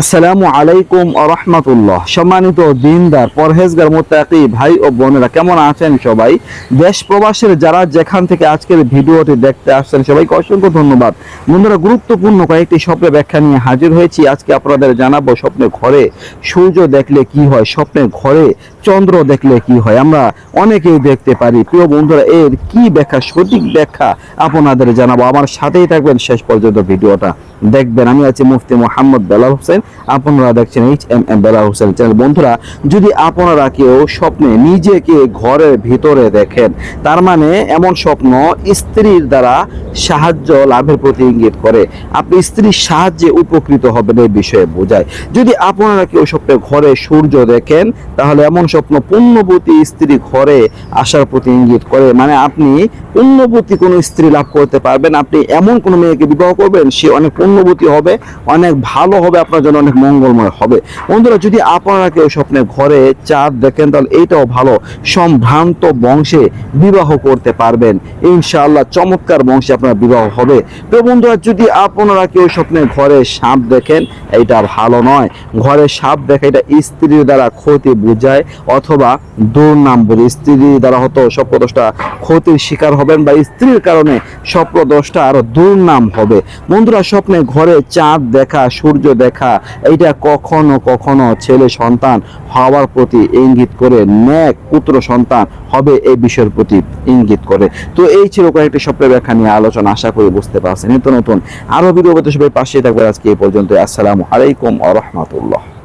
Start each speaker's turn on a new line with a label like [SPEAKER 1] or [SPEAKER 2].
[SPEAKER 1] আসসালামু আলাইকুম রহমতুল্লাহ। সম্মানিত দিনদার, পরহেজগার, মোত্তাকি ভাই ও বোনেরা, কেমন আছেন সবাই? দেশ প্রবাসের যারা যেখান থেকে আজকের ভিডিওটি দেখতে আসছেন, সবাইকে অসংখ্য ধন্যবাদ। বন্ধুরা, গুরুত্বপূর্ণ কয়েকটি স্বপ্নের ব্যাখ্যা নিয়ে হাজির হয়েছি। আজকে আপনাদের জানাব স্বপ্নে ঘরে সূর্য দেখলে কি হয়, স্বপ্নে ঘরে চন্দ্র দেখলে কি হয়। আমরা অনেকেই দেখতে পারি। প্রিয় বন্ধুরা, এর কি ব্যাখ্যা, সঠিক ব্যাখ্যা আপনাদের জানাব। আমার সাথেই থাকবেন শেষ পর্যন্ত ভিডিওটা। দেখবেন, আমি আছি মুফতি মোহাম্মদ বেলাল হোসেন। আপনারা দেখছেন H M M Belal Hossain channel বন্ধুরা, যদি আপনারা কেউ স্বপ্নে নিজেকে ঘরের ভিতরে দেখেন, তার মানে এমন স্বপ্ন স্ত্রীর দ্বারা সাহায্য লাভের প্রতি ইঙ্গিত করে। আপনি স্ত্রীর সাহায্যে উপকৃত হবেন এই বিষয়ে বোঝায়। যদি আপনারা কেউ স্বপ্নে ঘরে সূর্য দেখেন, তাহলে এমন স্বপ্ন পুণ্যবতী স্ত্রী ঘরে আসার প্রতি ইঙ্গিত করে। মানে আপনি পুণ্যবতী কোনো স্ত্রী লাভ করতে পারবেন। আপনি এমন কোনো মেয়েকে বিবাহ করবেন, সে অনেক পুণ্যবতী হবে, অনেক ভালো হবে আপনার জন্য। অনেক মঙ্গলময় হবে। বন্ধুরা, যদি আপনারা কেউ স্বপ্নে ঘরে চাঁদ দেখেন, তাহলে এইটাও ভালো। সম্ভ্রান্ত বংশে বিবাহ করতে পারবেন। ইনশাআল্লাহ চমৎকার বংশে আপনার বিবাহ হবে। তো বন্ধুরা, যদি আপনারা কেউ স্বপ্নে ঘরে সাপ দেখেন, এইটা ভালো নয়। ঘরে সাপ দেখা, এটা স্ত্রীর দ্বারা ক্ষতি বোঝায়, অথবা দুর্নাম বলে স্ত্রীর দ্বারা হতো স্বপ্নদোষটা ক্ষতির শিকার হবেন বা স্ত্রীর কারণে স্বপ্নদোষটা আরও দুর্নাম হবে। বন্ধুরা, স্বপ্নে ঘরে চাঁদ দেখা, সূর্য দেখা এইটা কখনো কখনো ছেলে সন্তান হওয়ার প্রতি ইঙ্গিত করে, ন্যাক পুত্র সন্তান হবে এই বিষয়ের প্রতি ইঙ্গিত করে। তো এই ছিল কয়েকটি স্বপ্নের ব্যাখ্যা নিয়ে আলোচনা, আশা করি বুঝতে পারছেন। নিত্য নতুন আরও ভিডিও সবাই পাশে থাকবে আজকে এই পর্যন্ত আসসালামু আলাইকুম আ রহমতুল্লাহ।